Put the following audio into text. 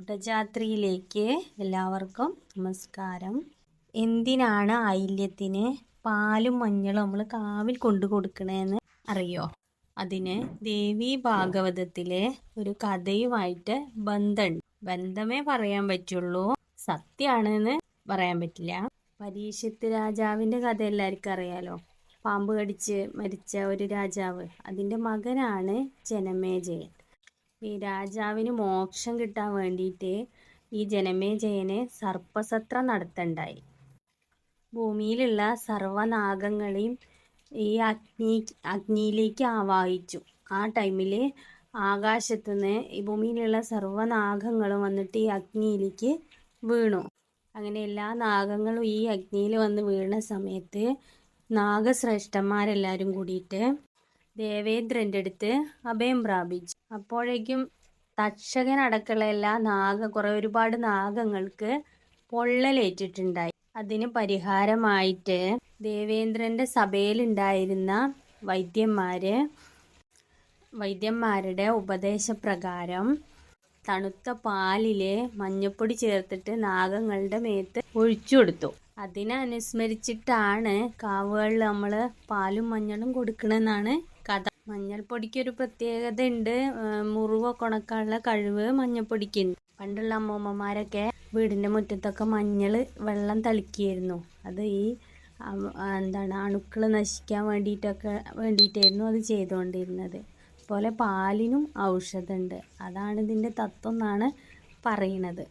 കുടജാത്രിയിലേക്ക് എല്ലാവർക്കും നമസ്കാരം. എന്തിനാണ് ഐല്യത്തിന് പാലും മഞ്ഞളും നമ്മൾ കാവിൽ കൊണ്ടു കൊടുക്കണേന്ന് അറിയോ? അതിന് ദേവി ഭാഗവതത്തിലെ ഒരു കഥയുമായിട്ട് ബന്ധമുണ്ട് ബന്ധമേ പറയാൻ പറ്റുള്ളൂ. സത്യമാണെന്ന് പറയാൻ പറ്റില്ല. പരീക്ഷത്ത് രാജാവിന്റെ കഥ എല്ലാവർക്കും അറിയാലോ? പാമ്പ് കടിച്ച് മരിച്ച ഒരു രാജാവ്. അതിന്റെ മകനാണ് ജനമേജയൻ. ഈ രാജാവിന് മോക്ഷം കിട്ടാൻ വേണ്ടിയിട്ട് ഈ ജനമേജയനെ സർപ്പസത്ര നടത്തണ്ടായി. ഭൂമിയിലുള്ള സർവനാഗങ്ങളെയും ഈ അഗ്നി അഗ്നിയിലേക്ക് ആവാഹിച്ചു. ആ ടൈമിൽ ആകാശത്തുനിന്ന് ഈ ഭൂമിയിലുള്ള സർവനാഗങ്ങളും വന്നിട്ട് ഈ അഗ്നിയിലേക്ക് വീണു. അങ്ങനെ എല്ലാ നാഗങ്ങളും ഈ അഗ്നിയിൽ വന്ന് വീണ സമയത്ത് നാഗശ്രേഷ്ഠന്മാരെല്ലാവരും കൂടിയിട്ട് ദേവേന്ദ്രന്റെ അടുത്ത് അഭയം പ്രാപിച്ചു. അപ്പോഴേക്കും തക്ഷകൻ എല്ലാ നാഗ കുറേ ഒരുപാട് നാഗങ്ങൾക്ക് പൊള്ളലേറ്റിട്ടുണ്ടായി. അതിന് പരിഹാരമായിട്ട് ദേവേന്ദ്രന്റെ സഭയിലുണ്ടായിരുന്ന വൈദ്യന്മാര് വൈദ്യന്മാരുടെ ഉപദേശപ്രകാരം തണുത്ത പാലിലെ മഞ്ഞപ്പൊടി ചേർത്തിട്ട് നാഗങ്ങളുടെ മേത്ത് ഒഴിച്ചു കൊടുത്തു. അതിനനുസ്മരിച്ചിട്ടാണ് കാവുകളിൽ നമ്മൾ പാലും മഞ്ഞളും കൊടുക്കണമെന്നാണ് കഥ മഞ്ഞൾപ്പൊടിക്ക് ഒരു പ്രത്യേകത ഉണ്ട് മുറിവൊക്കെ ഉണക്കാനുള്ള കഴിവ് മഞ്ഞൾപ്പൊടിക്കുണ്ട് പണ്ടുള്ള അമ്മൂമ്മമാരൊക്കെ വീടിന്റെ മുറ്റത്തൊക്കെ മഞ്ഞൾ വെള്ളം തളിക്കുകയായിരുന്നു അത് ഈ എന്താണ് അണുക്കൾ നശിക്കാൻ വേണ്ടിയിട്ടൊക്കെ വേണ്ടിയിട്ടായിരുന്നു അത് ചെയ്തുകൊണ്ടിരുന്നത്. പോലെ പാലിനും ഔഷധമുണ്ട്. അതാണ് ഇതിന്റെ തത്വം എന്നാണ് പറയുന്നത്.